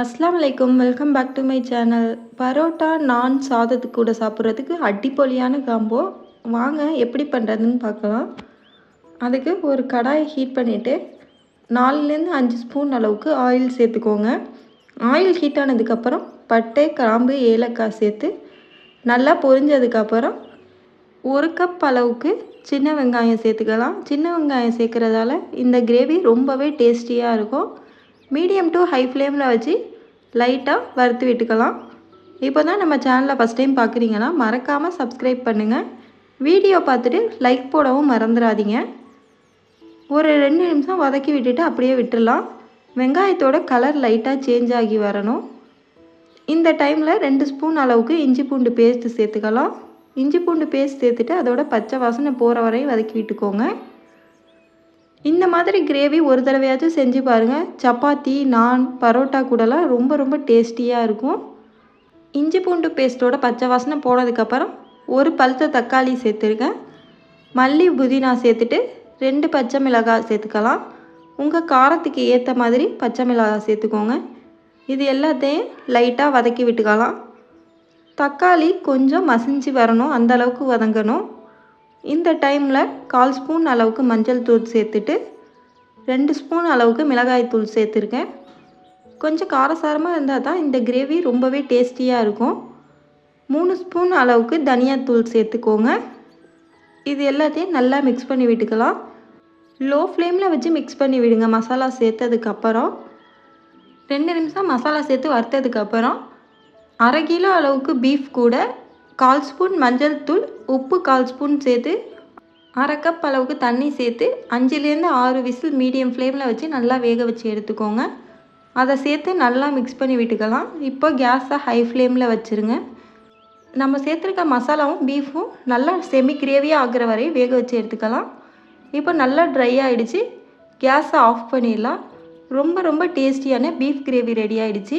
அஸ்லாம் வலைக்கம் welcome back to my channel parotta நான் சாதத்துக்கு கூட சாப்பிட்றதுக்கு அடிப்பொலியான காம்போ வாங்க எப்படி பண்ணுறதுன்னு பார்க்கலாம். அதுக்கு ஒரு கடாயை ஹீட் பண்ணிவிட்டு நாலுலேருந்து அஞ்சு ஸ்பூன் அளவுக்கு ஆயில் சேர்த்துக்கோங்க. ஆயில் ஹீட் ஆனதுக்கப்புறம் பட்டை கிராம்பு ஏலக்காய் சேர்த்து நல்லா பொரிஞ்சதுக்கப்புறம் ஒரு கப் அளவுக்கு சின்ன வெங்காயம் சேர்த்துக்கலாம். சின்ன வெங்காயம் சேர்க்குறதால இந்த கிரேவி ரொம்பவே டேஸ்டியாக இருக்கும். மீடியம் டு ஹை ஃப்ளேமில் வச்சு லைட்டாக வறுத்து விட்டுக்கலாம். இப்போ தான் நம்ம சேனலை ஃபஸ்ட் டைம் பார்க்குறீங்கன்னா மறக்காமல் சப்ஸ்கிரைப் பண்ணுங்கள் வீடியோ பார்த்துட்டு லைக் போடவும் மறந்துடாதீங்க. ஒரு ரெண்டு நிமிஷம் வதக்கி விட்டுட்டு அப்படியே விட்டுடலாம் வெங்காயத்தோட கலர் லைட்டாக சேஞ்ச் ஆகி வரணும். இந்த டைமில் ரெண்டு ஸ்பூன் அளவுக்கு இஞ்சி பூண்டு பேஸ்ட்டு சேர்த்துக்கலாம். இஞ்சி பூண்டு பேஸ்ட் சேர்த்துட்டு அதோட பச்சை வாசனை போகிற வரையும் வதக்கி விட்டுக்கோங்க. மாதிரி கிரேவி ஒரு தடவையாச்சும் செஞ்சு பாருங்கள் சப்பாத்தி நான் பரோட்டா கூடலாம் ரொம்ப ரொம்ப டேஸ்டியாக இருக்கும். இஞ்சி பூண்டு பேஸ்ட்டோட பச்சை வாசனை போனதுக்கப்புறம் ஒரு பழுத்த தக்காளி சேர்த்துருக்கேன் மல்லி புதினா சேர்த்துட்டு ரெண்டு பச்சை மிளகாய் சேர்த்துக்கலாம். உங்கள் காரத்துக்கு ஏற்ற மாதிரி பச்சை மிளகாய் சேர்த்துக்கோங்க. இது எல்லாத்தையும் லைட்டாக வதக்கி விட்டுக்கலாம். தக்காளி கொஞ்சம் மசிஞ்சு வரணும் அந்தளவுக்கு வதங்கணும். இந்த டைமில் கால் ஸ்பூன் அளவுக்கு மஞ்சள் தூள் சேர்த்துட்டு ரெண்டு ஸ்பூன் அளவுக்கு மிளகாய்த்தூள் சேர்த்துருக்கேன். கொஞ்சம் காரசாரமாக இருந்தால் தான் இந்த கிரேவி ரொம்பவே டேஸ்டியாக இருக்கும். மூணு ஸ்பூன் அளவுக்கு தனியாத்தூள் சேர்த்துக்கோங்க. இது எல்லாத்தையும் நல்லா மிக்ஸ் பண்ணி விட்டுக்கலாம். லோ ஃப்ளேமில் வச்சு மிக்ஸ் பண்ணி விடுங்க மசாலா சேர்த்ததுக்கப்புறம் ரெண்டு நிமிஷம் மசாலா சேர்த்து வறுத்ததுக்கப்புறம் அரை கிலோ அளவுக்கு பீஃப் கூட கால் ஸ்பூன் மஞ்சள் தூள் உப்பு கால் ஸ்பூன் சேர்த்து அரை கப் அளவுக்கு தண்ணி சேர்த்து அஞ்சுலேருந்து ஆறு விசில் மீடியம் ஃப்ளேமில் வச்சு நல்லா வேக வச்சு எடுத்துக்கோங்க. அதை சேர்த்து நல்லா மிக்ஸ் பண்ணி விட்டுக்கலாம். இப்போ கேஸை ஹை ஃப்ளேமில் வச்சுருங்க. நம்ம சேர்த்துருக்க மசாலாவும் பீஃபும் நல்லா செமி கிரேவியாக ஆகிற வரை வேக வச்சு எடுத்துக்கலாம். இப்போ நல்லா ட்ரை ஆகிடுச்சு கேஸை ஆஃப் பண்ணிடலாம். ரொம்ப ரொம்ப டேஸ்டியான பீஃப் கிரேவி ரெடி ஆகிடுச்சு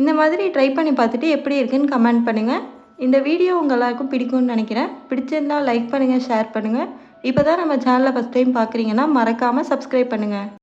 இந்த மாதிரி ட்ரை பண்ணி பார்த்துட்டு எப்படி இருக்குன்னு கமெண்ட் பண்ணுங்கள் இந்த வீடியோ உங்கள் எல்லாருக்கும் பிடிக்கும்னு நினைக்கிறேன். பிடிச்சிருந்தால் லைக் பண்ணுங்கள் ஷேர் பண்ணுங்கள் இப்போ தான் நம்ம சேனலை ஃபஸ்ட் டைம் பார்க்குறீங்கன்னா மறக்காமல் சப்ஸ்கிரைப் பண்ணுங்கள்